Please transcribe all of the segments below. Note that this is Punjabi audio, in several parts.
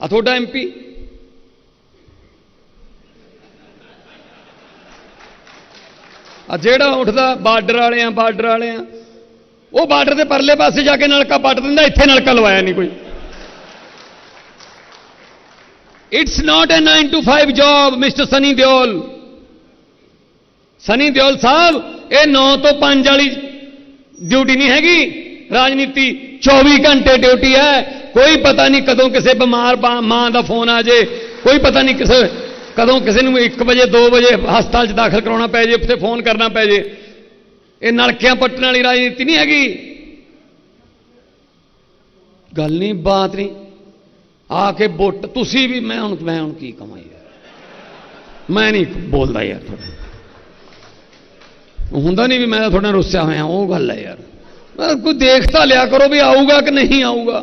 ਆ ਤੁਹਾਡਾ ਐਮਪੀ ਆ ਜਿਹੜਾ ਉੱਠਦਾ ਬਾਰਡਰ ਵਾਲੇ ਆ ਬਾਰਡਰ ਵਾਲੇ ਆ ਉਹ ਬਾਰਡਰ ਦੇ ਪਰਲੇ ਪਾਸੇ ਜਾ ਕੇ ਨਲਕਾ ਪੱਟ ਦਿੰਦਾ, ਇੱਥੇ ਨਲਕਾ ਲਵਾਇਆ ਨਹੀਂ ਕੋਈ। It's not a 9 to 5 job mister Sunny Deol Sunny Deol sahib ਇਹ 9 ਤੋਂ 5 ਵਾਲੀ ਡਿਊਟੀ ਨਹੀਂ ਹੈਗੀ ਰਾਜਨੀਤੀ 24 ਘੰਟੇ ਡਿਊਟੀ ਹੈ ਕੋਈ ਪਤਾ ਨਹੀਂ ਕਦੋਂ ਕਿਸੇ ਬਿਮਾਰ ਮਾਂ ਦਾ ਫੋਨ ਆ ਜੇ। ਕੋਈ ਪਤਾ ਨਹੀਂ ਕਿਸੇ ਕਦੋਂ ਕਿਸੇ ਨੂੰ 1 ਵਜੇ 2 ਵਜੇ ਹਸਪਤਾਲ 'ਚ ਦਾਖਲ ਕਰਾਉਣਾ ਪੈ ਜੇ, ਉੱਥੇ ਫੋਨ ਕਰਨਾ ਪੈ ਜੇ। ਇਹ ਨਲਕਿਆਂ ਪੱਟਣ ਵਾਲੀ ਰਾਜਨੀਤੀ ਨਹੀਂ ਹੈਗੀ। ਗੱਲ ਨਹੀਂ, ਬਾਤ ਨਹੀਂ। ਆ ਕੇ ਵੋਟ ਤੁਸੀਂ ਵੀ ਮੈਂ ਹੁਣ ਮੈਂ ਹੁਣ ਕੀ ਕਹਾਂ ਯਾਰ। ਮੈਂ ਨਹੀਂ ਬੋਲਦਾ ਯਾਰ ਤੁਹਾਡਾ। ਹੁੰਦਾ ਨਹੀਂ ਵੀ ਮੈਂ ਤਾਂ ਤੁਹਾਡੇ ਨਾਲ ਰੁੱਸਿਆ ਹੋਇਆ, ਉਹ ਗੱਲ ਹੈ ਯਾਰ। ਕੋਈ ਦੇਖ ਤਾਂ ਲਿਆ ਕਰੋ ਵੀ ਆਊਗਾ ਕਿ ਨਹੀਂ ਆਊਗਾ।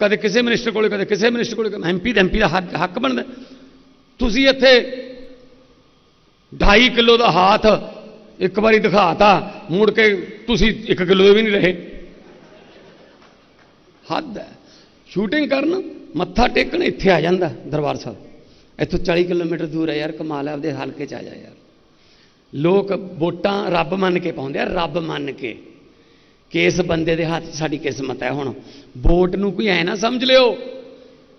ਕਦੇ ਕਿਸੇ ਮਿਨਿਸਟਰ ਕੋਲੇ, ਕਦੇ ਕਿਸੇ ਮਿਨਿਸਟਰ ਕੋਲੇ ਐਮਪੀ ਦਾ ਐਮਪੀ ਦਾ ਹੱਕ ਹੱਕ ਬਣਦਾ। ਤੁਸੀਂ ਇੱਥੇ 2.5 ਕਿਲੋ ਦਾ ਹਾਥ ਇੱਕ ਵਾਰੀ ਦਿਖਾਤਾ, ਮੁੜ ਕੇ ਤੁਸੀਂ 1 ਕਿਲੋ ਵੀ ਨਹੀਂ ਰਹੇ। ਹੱਦ ਹੈ। ਸ਼ੂਟਿੰਗ ਕਰਨ ਮੱਥਾ ਟੇਕਣ ਇੱਥੇ ਆ ਜਾਂਦਾ ਦਰਬਾਰ ਸਾਹਿਬ। ਇੱਥੋਂ 40 ਕਿਲੋਮੀਟਰ ਦੂਰ ਹੈ ਯਾਰ, ਕਮਾਲ ਹੈ, ਆਪਦੇ ਹਲਕੇ ਚ ਆ ਜਾ ਯਾਰ। ਲੋਕ ਵੋਟਾਂ ਰੱਬ ਮੰਨ ਕੇ ਪਾਉਂਦੇ ਆ, ਰੱਬ ਮੰਨ ਕੇ। ਕਿ ਇਸ ਬੰਦੇ ਦੇ ਹੱਥ ਸਾਡੀ ਕਿਸਮਤ ਹੈ ਹੁਣ। ਵੋਟ ਨੂੰ ਕੋਈ ਐ ਨਾ ਸਮਝ ਲਿਓ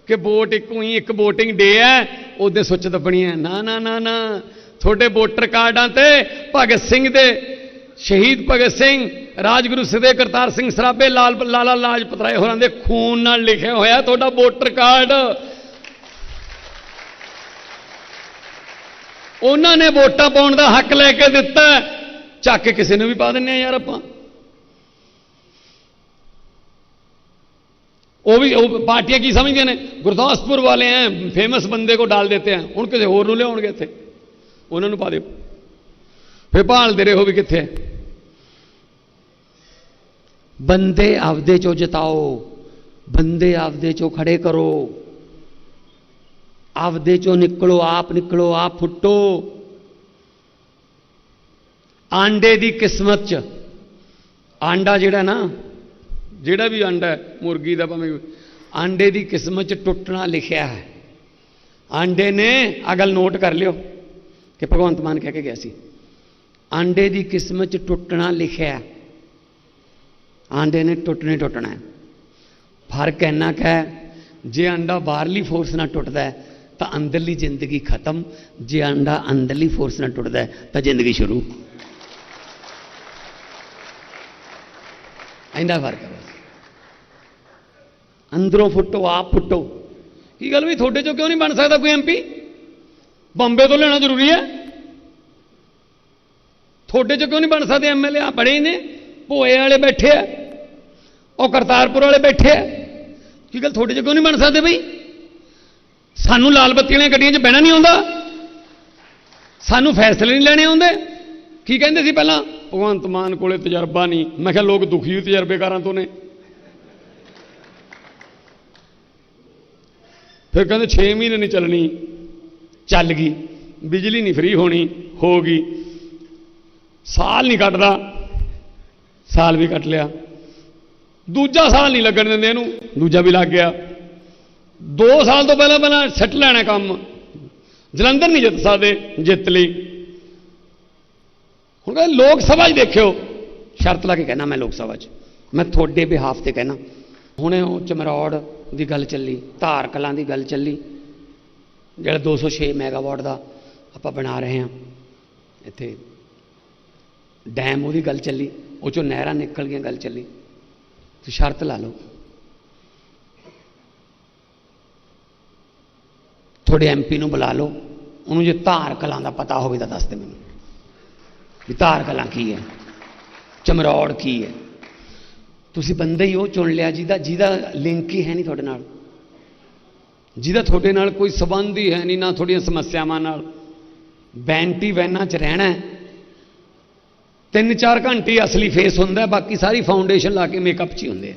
ਕਿ ਵੋਟ ਇੱਕੋ ਹੀ, ਇੱਕ VOTING ਡੇ ਹੈ, ਉਹਦੇ ਸੁੱਚ ਦੱਬਣੀ ਹੈ। ਨਾ ਨਾ ਨਾ ਨਾ। ਤੁਹਾਡੇ ਵੋਟਰ ਕਾਰਡਾਂ ਤੇ ਭਗਤ ਸਿੰਘ ਦੇ, ਸ਼ਹੀਦ ਭਗਤ ਸਿੰਘ, ਰਾਜਗੁਰੂ ਸਦੇ ਕਰਤਾਰ ਸਿੰਘ ਸਰਾਭੇ, ਲਾਲ, ਲਾਲਾ ਲਾਜਪਤ ਰਾਏ ਹੋਰਾਂ ਦੇ ਖੂਨ ਨਾਲ ਲਿਖਿਆ ਹੋਇਆ ਤੁਹਾਡਾ ਵੋਟਰ ਕਾਰਡ। ਉਹਨਾਂ ਨੇ ਵੋਟਾਂ ਪਾਉਣ ਦਾ ਹੱਕ ਲੈ ਕੇ ਦਿੱਤਾ। ਚੱਕ ਕੇ ਕਿਸੇ ਨੂੰ ਵੀ ਪਾ ਦਿੰਨੇ ਆ ਯਾਰ ਆਪਾਂ। ਉਹ ਵੀ ਉਹ ਪਾਰਟੀਆਂ ਕੀ ਸਮਝਦੀਆਂ ਨੇ ਗੁਰਦਾਸਪੁਰ ਵਾਲੇ ਐ ਫੇਮਸ ਬੰਦੇ ਕੋ ਡਾਲ ਦੇਤੇ ਆ ਹੁਣ ਕਿਸੇ ਹੋਰ ਨੂੰ ਲਿਆਉਣਗੇ ਇੱਥੇ ਉਹਨਾਂ ਨੂੰ ਪਾ ਦਿਓ ਫੇ ਭਾਲਦੇ ਰਹੋ ਵੀ ਕਿੱਥੇ ਹੈ ਬੰਦੇ ਆਪਦੇ ਚੋਂ ਜਿਤਾਓ ਬੰਦੇ ਆਪਦੇ ਚੋਂ ਖੜੇ ਕਰੋ ਆਪਦੇ ਚੋਂ ਨਿਕਲੋ ਆਪ ਨਿਕਲੋ ਆਪ ਫੁੱਟੋ ਆਂਡੇ ਦੀ ਕਿਸਮਤ ਚ ਆਂਡਾ ਜਿਹੜਾ ਵੀ ਆਂਡਾ ਮੁਰਗੀ ਦਾ ਭਾਵੇਂ ਆਂਡੇ ਦੀ ਕਿਸਮਤ ਚ ਟੁੱਟਣਾ ਲਿਖਿਆ ਹੈ। ਆਂਡੇ ਨੇ ਅਗਲ ਨੋਟ ਕਰ ਲਿਓ ਕਿ ਭਗਵੰਤ ਮਾਨ ਕਹਿ ਕੇ ਗਿਆ ਸੀ। ਆਂਡੇ ਦੀ ਕਿਸਮਤ ਚ ਟੁੱਟਣਾ ਲਿਖਿਆ ਹੈ। ਆਂਡੇ ਨੇ ਟੁੱਟਣੇ ਟੁੱਟਣਾ ਫ਼ਰਕ ਇੰਨਾ ਕੁ ਹੈ, ਜੇ ਅੰਡਾ ਬਾਹਰਲੀ ਫੋਰਸ ਨਾਲ ਟੁੱਟਦਾ ਹੈ, ਤਾਂ ਅੰਦਰਲੀ ਜ਼ਿੰਦਗੀ ਖਤਮ। ਜੇ ਅੰਡਾ ਅੰਦਰਲੀ ਫੋਰਸ ਨਾਲ ਟੁੱਟਦਾ ਹੈ, ਤਾਂ ਜ਼ਿੰਦਗੀ ਸ਼ੁਰੂ। ਇੰਨਾ ਫ਼ਰਕ ਅੰਦਰੋਂ ਫੁੱਟੋ, ਆਪ ਫੁੱਟੋ। ਕੀ ਗੱਲ ਵੀ ਤੁਹਾਡੇ ਚੋਂ ਕਿਉਂ ਨਹੀਂ ਬਣ ਸਕਦਾ ਕੋਈ ਐਮਪੀ ਬੰਬੇ ਤੋਂ ਲੈਣਾ ਜ਼ਰੂਰੀ ਹੈ। ਤੁਹਾਡੇ ਚੋਂ ਕਿਉਂ ਨਹੀਂ ਬਣ ਸਕਦੇ ਐਮਐਲਏ ਆ ਬੜੇ ਹੀ ਨੇ। ਭੋਏ ਵਾਲੇ ਬੈਠੇ ਆ। ਉਹ ਕਰਤਾਰਪੁਰ ਵਾਲੇ ਬੈਠੇ ਆ। ਕੀ ਗੱਲ ਤੁਹਾਡੇ ਚ ਕਿਉਂ ਨਹੀਂ ਬਣ ਸਕਦੇ ਬਈ? ਸਾਨੂੰ ਲਾਲ ਬੱਤੀ ਵਾਲੀਆਂ ਗੱਡੀਆਂ 'ਚ ਬਹਿਣਾ ਨਹੀਂ ਆਉਂਦਾ। ਸਾਨੂੰ ਫੈਸਲੇ ਨਹੀਂ ਲੈਣੇ ਆਉਂਦੇ। ਕੀ ਕਹਿੰਦੇ ਸੀ ਪਹਿਲਾਂ? ਭਗਵੰਤ ਮਾਨ ਕੋਲੇ ਤਜਰਬਾ ਨਹੀਂ। ਮੈਂ ਕਿਹਾ ਲੋਕ ਦੁਖੀ ਤਜਰਬੇਕਾਰਾਂ ਤੋਂ ਨੇ। ਫਿਰ ਕਹਿੰਦੇ 6 ਮਹੀਨੇ ਨਹੀਂ ਚੱਲਣੀ। ਚੱਲ ਗਈ। ਬਿਜਲੀ ਨਹੀਂ ਫ੍ਰੀ ਹੋਣੀ, ਹੋ ਗਈ। ਸਾਲ ਨਹੀਂ ਕੱਟਦਾ। ਸਾਲ ਵੀ ਕੱਟ ਲਿਆ। ਦੂਜਾ ਸਾਲ ਨਹੀਂ ਲੱਗਣ ਦਿੰਦੇ ਇਹਨੂੰ। ਦੂਜਾ ਵੀ ਲੱਗ ਗਿਆ। 2 ਸਾਲ ਤੋਂ ਪਹਿਲਾਂ ਪਹਿਲਾਂ ਸੈੱਟ ਲੈਣਾ ਕੰਮ। ਜਲੰਧਰ ਨਹੀਂ ਜਿੱਤ ਸਕਦੇ, ਜਿੱਤ ਲਈ। ਹੁਣ ਕਹਿੰਦੇ ਲੋਕ ਸਭਾ 'ਚ ਦੇਖਿਓ। ਸ਼ਰਤ ਲਾ ਕੇ ਕਹਿਣਾ ਮੈਂ ਲੋਕ ਸਭਾ 'ਚ। ਮੈਂ ਤੁਹਾਡੇ ਬਿਹਾਫ ਤੇ ਕਹਿਣਾ। ਹੁਣੇ ਉਹ ਚਮਰੌੜ ਦੀ ਗੱਲ ਚੱਲੀ, ਧਾਰ ਕਲਾਂ ਦੀ ਗੱਲ ਚੱਲੀ। ਜਿਹੜਾ 206 ਮੈਗਾਵਾਟ ਦਾ ਆਪਾਂ ਬਣਾ ਰਹੇ ਹਾਂ, ਇੱਥੇ ਡੈਮ ਉਹਦੀ ਗੱਲ ਚੱਲੀ, ਉਹ ਚੋਂ ਨਹਿਰਾਂ ਨਿਕਲ ਗਈਆਂ ਗੱਲ ਚੱਲੀ। ਤੇ ਸ਼ਰਤ ਲਾ ਲਓ। ਤੁਹਾਡੇ ਐਮਪੀ ਨੂੰ ਬੁਲਾ ਲਓ, ਉਹਨੂੰ ਜੇ ਧਾਰ ਕਲਾਂ ਦਾ ਪਤਾ ਹੋਵੇ ਤਾਂ ਦੱਸ ਦੇ ਮੈਨੂੰ। ਵੀ ਧਾਰ ਕਲਾਂ ਕੀ ਹੈ? ਚਮਰੌੜ ਕੀ ਹੈ? ਤੁਸੀਂ ਬੰਦੇ ਹੀ ਉਹ ਚੁਣ ਲਿਆ, ਜਿਹਦਾ ਜਿਹਦਾ ਲਿੰਕ ਹੀ ਹੈ ਨਹੀਂ ਤੁਹਾਡੇ ਨਾਲ। ਜਿਹਦਾ ਤੁਹਾਡੇ ਨਾਲ ਕੋਈ ਸਬੰਧ ਹੀ ਹੈ ਨਹੀਂ, ਨਾ ਤੁਹਾਡੀਆਂ ਸਮੱਸਿਆਵਾਂ ਨਾਲ। ਬੈਂਟੀ ਵੈਨਾਂ 'ਚ ਰਹਿਣਾ ਤਿੰਨ ਚਾਰ ਘੰਟੇ ਅਸਲੀ ਫੇਸ ਹੁੰਦਾ ਬਾਕੀ ਸਾਰੀ ਫਾਊਂਡੇਸ਼ਨ ਲਾ ਕੇ ਮੇਕਅਪ 'ਚ ਹੀ ਹੁੰਦੇ ਆ।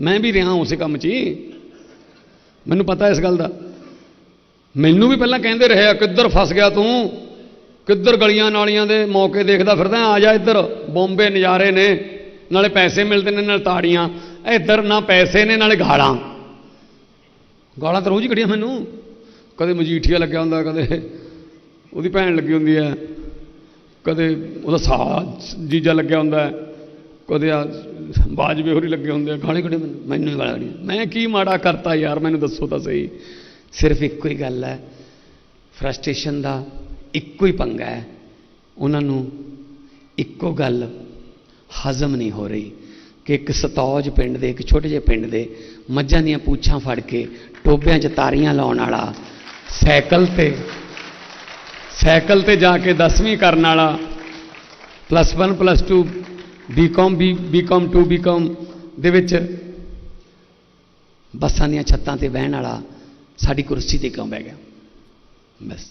ਮੈਂ ਵੀ ਰਿਹਾ ਉਸੇ ਕੰਮ 'ਚ ਹੀ। ਮੈਨੂੰ ਪਤਾ ਇਸ ਗੱਲ ਦਾ। ਮੈਨੂੰ ਵੀ ਪਹਿਲਾਂ ਕਹਿੰਦੇ ਰਹੇ ਆ, ਕਿੱਧਰ ਫਸ ਗਿਆ ਤੂੰ? ਕਿੱਧਰ ਗਲੀਆਂ ਨਾਲੀਆਂ ਦੇ ਮੌਕੇ ਦੇਖਦਾ ਫਿਰਦਾ, ਆ ਜਾ ਇੱਧਰ। ਬੰਬੇ ਨਜ਼ਾਰੇ ਨੇ। ਨਾਲੇ ਪੈਸੇ ਮਿਲਦੇ ਨੇ ਨਾਲ ਤਾੜੀਆਂ। ਇੱਧਰ ਨਾ ਪੈਸੇ ਨੇ, ਨਾਲੇ ਗਾਲਾਂ। ਗਾਲਾਂ ਤਾਂ ਰੋਜ਼ ਹੀ ਕੱਢੀਆਂ ਮੈਨੂੰ। ਕਦੇ ਮਜੀਠੀਆ ਲੱਗਿਆ ਹੁੰਦਾ, ਕਦੇ ਉਹਦੀ ਭੈਣ ਲੱਗੀ ਹੁੰਦੀ ਹੈ। ਕਦੇ ਉਹਦਾ ਸਾਹ ਜੀਜਾ ਲੱਗਿਆ ਹੁੰਦਾ ਕਦੇ ਆ ਬਾਜਵੇ ਹੋਰੀ ਲੱਗੇ ਹੁੰਦੇ ਆ। ਗਾਲੇ ਕੱਢੇ ਮੈਨੂੰ। ਮੈਨੂੰ ਗਾਲਾਂ ਕੱਢੀਆਂ। ਮੈਂ ਕੀ ਮਾੜਾ ਕਰਤਾ ਯਾਰ, ਮੈਨੂੰ ਦੱਸੋ ਤਾਂ ਸਹੀ। ਸਿਰਫ ਇੱਕੋ ਹੀ ਗੱਲ ਹੈ। ਫਰਸਟ੍ਰੇਸ਼ਨ ਦਾ ਇੱਕੋ ਹੀ ਪੰਗਾ ਹੈ। ਉਹਨਾਂ ਨੂੰ ਇੱਕੋ ਗੱਲ ਹਜ਼ਮ ਨਹੀਂ ਹੋ ਰਹੀ ਕਿ ਇੱਕ ਸਤੌਜ ਪਿੰਡ ਦੇ, ਇੱਕ ਛੋਟੇ ਜਿਹੇ ਪਿੰਡ ਦੇ ਮੱਝਾਂ ਦੀਆਂ ਪੂਛਾਂ ਫੜ ਕੇ ਟੋਬਿਆਂ 'ਚ ਤਾਰੀਆਂ ਲਾਉਣ ਵਾਲਾ ਸਾਈਕਲ ਤੇ ਸਾਈਕਲ ਤੇ ਜਾ ਕੇ 10ਵੀਂ ਕਰਨ ਵਾਲਾ plus 1 plus 2 BCom B BCom 2 BCom ਦੇ ਵਿੱਚ ਬੱਸਾਂ ਦੀਆਂ ਛੱਤਾਂ ਤੇ ਬਹਿਣ ਵਾਲਾ ਸਾਡੀ ਕੁਰਸੀ ਤੇ ਕਿਉਂ ਬਹਿ ਗਿਆ? ਬਸ।